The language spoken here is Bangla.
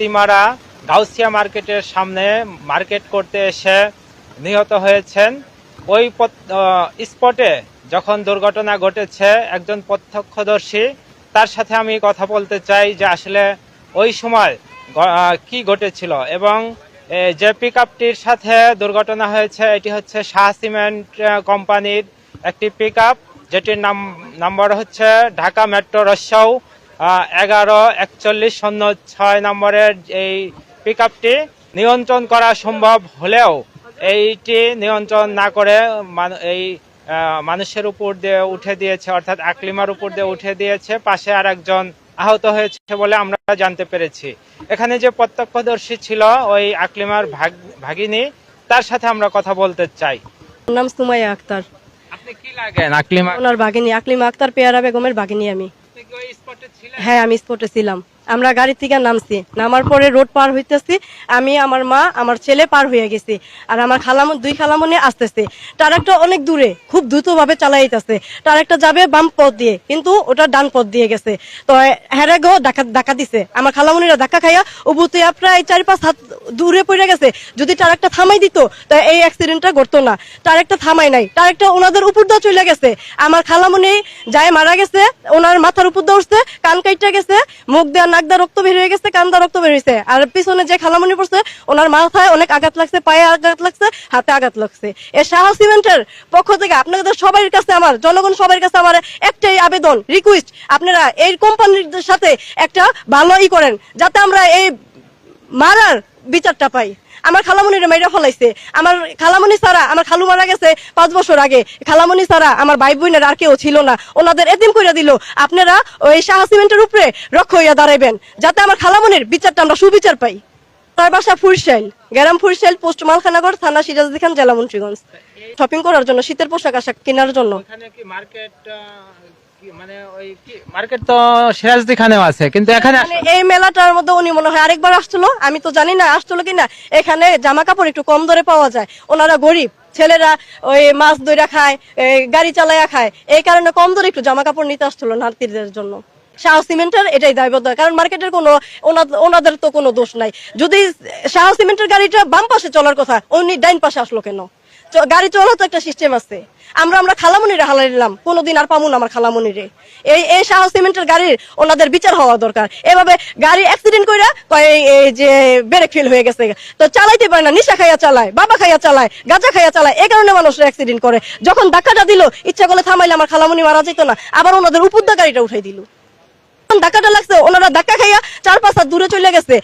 হাতিমারা গাউসিয়া মার্কেটের সামনে মার্কেট করতে এসে নিহত হয়েছেন। ওই স্পটে যখন দুর্ঘটনা ঘটেছে, একজন প্রত্যক্ষদর্শী, তার সাথে আমি কথা বলতে চাই যে আসলে ওই সময় কি ঘটেছিল এবং যে পিক সাথে দুর্ঘটনা হয়েছে, এটি হচ্ছে শাহ সিমেন্ট কোম্পানির একটি পিক যেটির নাম নাম্বার হচ্ছে ঢাকা মেট্রো রসাউ এগারো একচল্লিশ শূন্য ছয় নম্বরের এই পিক নিয়ন্ত্রণ করা সম্ভব হলেও এইটি নিয়ন্ত্রণ না করে এই মানুষের উপর দিয়ে উঠে দিয়েছে অর্থাৎ আকলিমার উপর দিয়ে উঠে দিয়েছে পাশে আর একজন আহত হয়েছে বলে আমরা জানতে পেরেছি। এখানে যে প্রত্যক্ষদর্শী ছিল ওই আকলিমার ভাগ ভাগিনী তার সাথে আমরা কথা বলতে চাই। নাম সুমাইয়া আক্তার। আপনি কি লাগেন? আকলিমা ওনার বাগিনী আকলিমা আক্তার পেয়ারা বেগমের ভাগিনী আমি। হ্যাঁ আমি স্পটে ছিলাম। আমরা গাড়ি থেকে নামছি। নামার পরে রোড পার হইতেছি। আমি, আমার মা, আমার ছেলে পার হয়ে গেছি। আর আমার খালামন দুই খালামনে আসতেছে। তার একটা অনেক দূরে, খুব দ্রুতভাবে চালাইতেছে। তার একটা যাবে বাম পথ দিয়ে, কিন্তু ওটা ডান পথ দিয়ে গেছে। তো হ্যারে গো ডাকা ডাকা দিছে। আমার খালামনিরা ধাক্কা খাইয়া উবুতিয়া প্রায় চার, পাঁচ হাত দূরে পড়ে গেছে। যদি তার একটা থামাই দিত, তো এই অ্যাক্সিডেন্টটা ঘটতো না। তার একটা থামাই নাই। তার একটা ওনাদের উপর দিয়ে চলে গেছে। আমার খালামনি যায় মারা গেছে, ওনার মাথার উপর দিয়ে উঠছে। কান কাইটা গেছে, মুখ দেওয়া নাক দা রক্ত বের হয়ে গেছে, কান দা রক্ত বের হয়েছে আর পিছনে যে খালামনি পড়ছে, ওনার মাথায় অনেক আঘাত লাগছে, পায়ে আঘাত লাগছে, হাতে আঘাত লাগছে। এ শাহ সিমেন্টের পক্ষ থেকে আপনাদের সবার কাছে আমার, জনগণ সবার কাছে আমার একটাই আবেদন রিকোয়েস্ট আপনারা এই কোম্পানির সাথে একটা ভালোই করেন, যাতে আমরা এই মারার বিচারটা পাই। আমার খালামনির মেয়েরা ফলাইছে। আমার খালামনি সারা আমার খালু মারা গেছে পাঁচ বছর আগে। খালামনি সারা আমার ভাই বোনের আর কেউ ছিল না। ওনাদের এতিম করে দিল, আপনারা ওই শাহ সিমেন্টের উপরে রক্ষ হইয়া দাঁড়াইবেন, যাতে আমার খালামনির বিচারটা আমরা সুবিচার পাই। তার বাসা ফুরশাইল গ্রাম ফুরশাইল পোস্ট মালখানাগর থানা সিরাজদি খান জেলা মুন্সিগঞ্জ। শপিং করার জন্য শীতের পোশাক আশাক কেনার জন্য। মানে ওই মার্কেট তো সিরাজদি খানেও আছে কিন্তু এখানে মানে এই মেলাটার মধ্যে উনি মনে হয় আরেকবার আসছিল। আমি তো জানি না আসছিল কিনা। এখানে জামা কাপড় একটু কম দরে পাওয়া যায়। ওনারা গরিব ছেলেরা ওই মাছ দইরা খায় গাড়ি চালাইয়া খায়। এই কারণে কম দরে একটু জামা কাপড় নিতে আসছিল নাতিদের জন্য। শাহ সিমেন্টের এটাই দায়বদ্ধ। কারণ মার্কেটের কোনো ওনাদের তো কোনো দোষ নাই। যদি শাহ সিমেন্টের গাড়িটা বাম পাশে চলার কথা, উনি ডাইন পাশে আসলো কেন? গাড়ি চলার তো একটা সিস্টেম আছে। আমরা আমরা খালামনিরে হালাইলাম কোনোদিন আর পামু না আমার খালামনিরে। এই এই শাহ সিমেন্টের গাড়ির ওনাদের বিচার হওয়া দরকার। এভাবে গাড়ি অ্যাক্সিডেন্ট কয়, এই- যে ব্রেক ফেল হয়ে গেছে। তো চালাইতে পারে না, নিশা খাইয়া চালায়, বাবা খাইয়া চালায়, গাঁজা খাইয়া চালায় এই কারণে মানুষ অ্যাক্সিডেন্ট করে। যখন ধাক্কাটা দিল, ইচ্ছা করলে থামাইলে আমার খালামনি মারা যেত না। আবার ওনাদের উপর দিয়ে গাড়িটা উঠাই দিল। ধাক্কাটা লাগছে ওনারা ধাক্কা খাইয়া চার পাঁচ দূরে চলে গেছে।